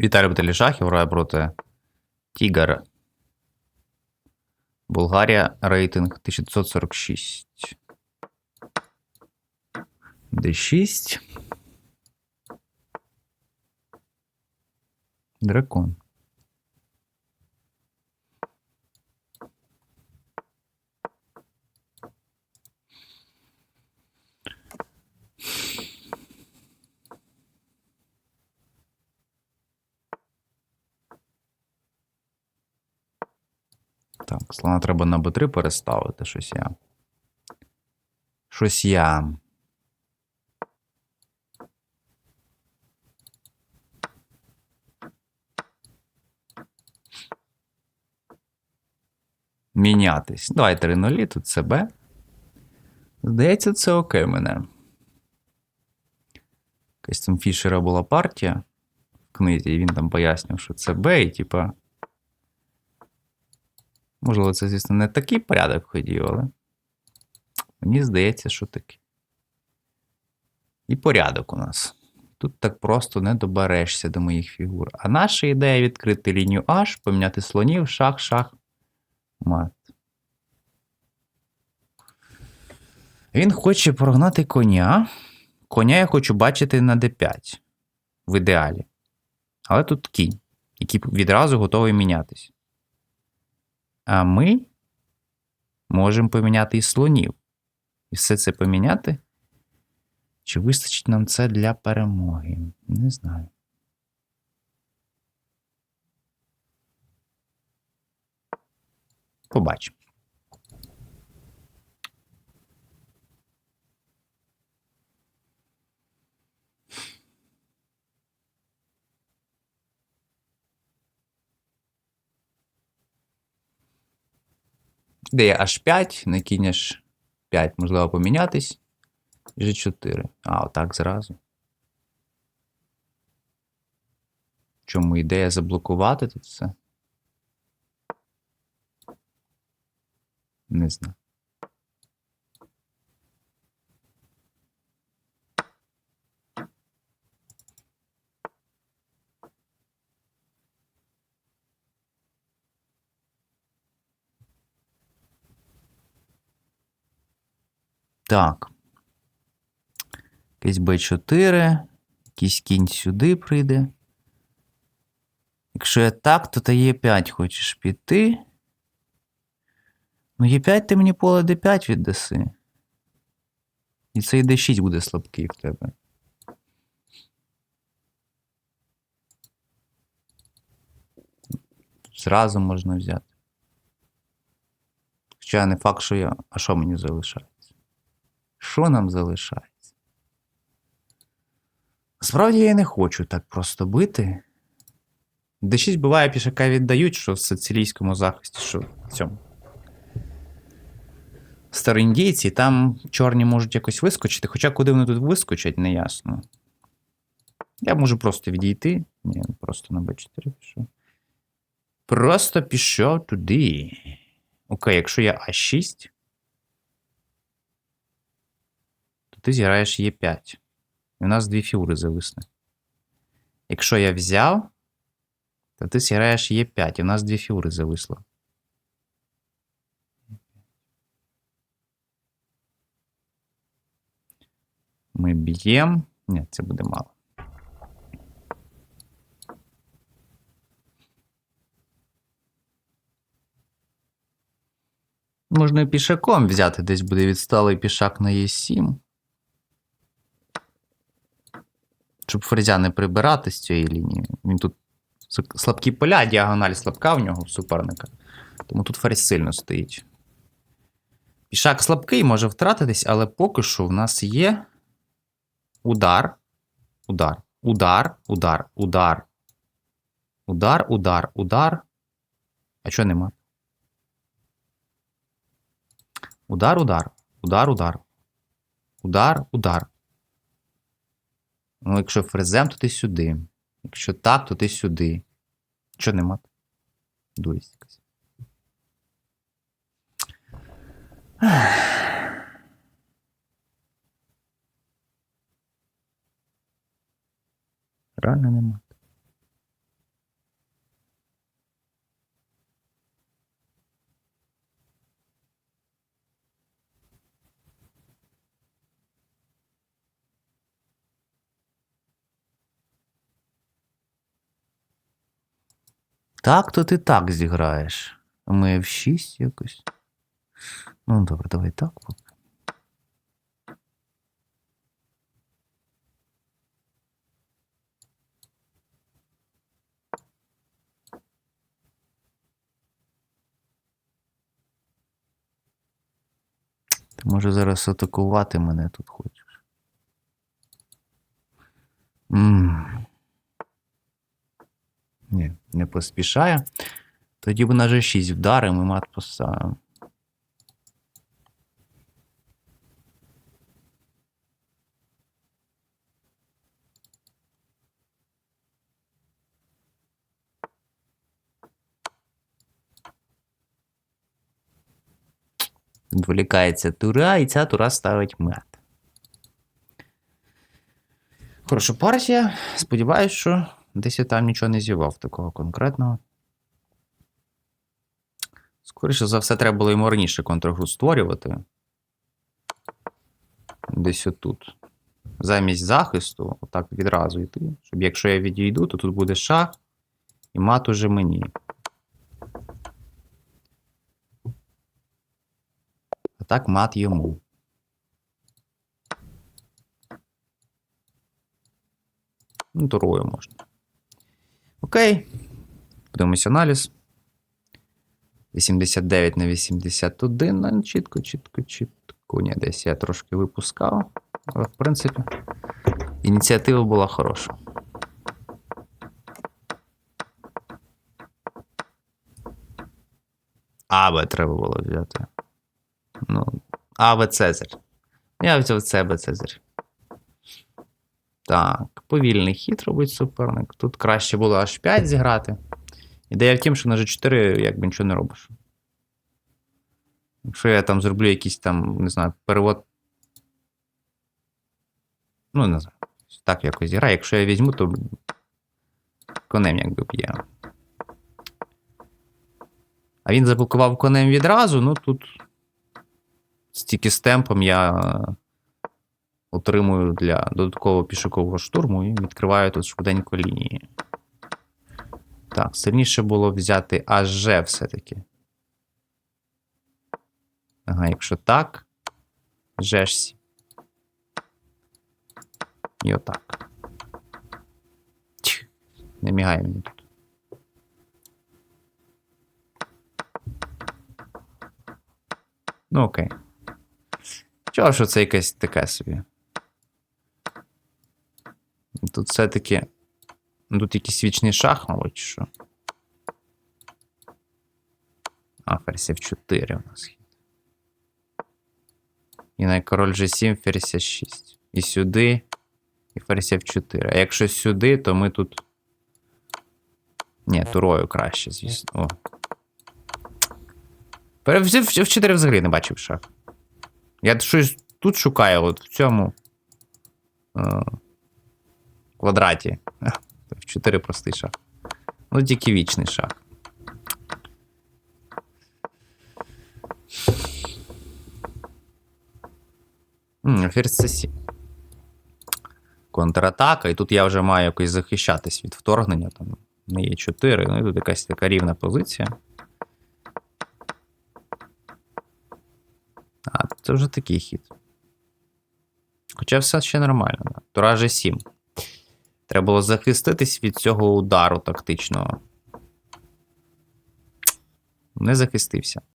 Віталій Баталішахів грає проти Тігара. Болгарія рейтинг 1946. Д6. Дракон. Так, слона треба на Б3 переставити щось я. Щось я. Мінятись. Давай 3 нулі, тут це Б. Здається, це окей мене. Якась там Фішера була партія в книзі, і він там пояснював, що це Б, і типа. Можливо, це, звісно, не такий порядок ходів, але мені здається, що такий. І порядок у нас. Тут так просто не доберешся до моїх фігур. А наша ідея відкрити лінію H, поміняти слонів, шах, шах, мат. Він хоче прогнати коня. Коня я хочу бачити на d5 в ідеалі. Але тут кінь, який відразу готовий мінятись. А ми можемо поміняти і слонів. І все це поміняти. Чи вистачить нам це для перемоги? Не знаю. Побачимо. Де є H5, на кінь H5 можливо помінятись. G4. А, отак зразу. Чому ідея заблокувати тут все? Не знаю. Так. Якийсь Б4, якийсь кінь сюди прийде. Якщо я так, то та Е5 хочеш піти. Ну, Е5 ти мені поле Д5 віддаси. І цей Д6 буде слабкий в тебе. Зразу можна взяти. Хоча не факт, що я. А що мені залишається? Що нам залишається? Справді я не хочу так просто бити. Д6 буває пішака віддають, що в сицилійському захисті, що в цьому. Староіндійці, там чорні можуть якось вискочити, хоча куди вони тут вискочать, не ясно. Я можу просто відійти. Ні, просто на Б4 пішов. Просто пішов туди. Окей, якщо я А6, то ти зіграєш Е5. І у нас дві фігури зависне. Якщо я взяв, то ти зіграєш Е5, і у нас дві фігури зависло. Ми б'ємо. Ні, це буде мало. Можна і пішаком взяти, десь буде відсталий пішак на Е7. Щоб фрезя не прибирати з цієї лінії. Він тут слабкі поля, діагональ слабка в нього суперника. Тому тут ферзь сильно стоїть. Пішак слабкий може втратитись, але поки що в нас є удар, удар, удар, удар, удар. Удар, удар, удар. А чого нема? Удар, удар, удар, удар. Удар, удар. Ну, якщо фрезем, то ти сюди. Якщо так, то ти сюди. Що нема? Дурість якась. Реально нема. Так, то ти так зіграєш. Ми F6 якось. Ну, добре, давай так. Ти може зараз атакувати мене тут хочеш. м Ні, не поспішає. Тоді б на G6 вдаримо і мат поставимо. Відволікається тура, і ця тура ставить мат. Хороша партія. Сподіваюсь, що десь я там нічого не зівав такого конкретного. Скоріше за все, треба було йому раніше контргру створювати. Десь отут. Замість захисту, отак відразу йти. Щоб якщо я відійду, то тут буде шах, і мат уже мені. А так мат йому. Ну, турою можна. Окей. Подивимось аналіз. 89 на 81. Ну, чітко, чітко, чітко. Ні, десь я трошки випускав. Але, в принципі, ініціатива була хороша. Абе треба було взяти. Ну, Аве Цезарь. Я взяв це Абе Цезарь. Так, повільний хід робить суперник. Тут краще було аж 5 зіграти. Ідея в тім, що на G4 якби нічого не робиш. Якщо я там зроблю якийсь там, не знаю, перевод. Ну, не знаю. Так якось зіграю. Якщо я візьму, то конем якби б'є. А він заблокував конем відразу, ну тут стільки з темпом я отримую для додаткового пішокового штурму і відкриваю тут швиденько лінії. Так, сильніше було взяти АЖ все-таки. Ага, якщо так. Жешсі. І отак. Тьх, Не мігає мені тут. Ну, окей. Чого, що це якесь таке собі? Тут все-таки. Ну, Тут якийсь вічний шах, мабуть, що. А, ферзь F4 у нас. І на король G7, ферзь 6. І сюди, і ферзь F4. А якщо сюди, то ми тут. Ні, турою краще, звісно. В F4 взагалі не бачив шах. Я щось тут шукаю, от в цьому е, квадраті. В 4 простий шах. Ну, тільки вічний шах. Ферзь C7. Контратака, і тут я вже маю якось захищатись від вторгнення. Там не є 4, ну і тут якась така рівна позиція. А, це вже такий хід. Хоча все ще нормально. Да. Тура G7. Треба було захиститись від цього удару тактичного. Не захистився.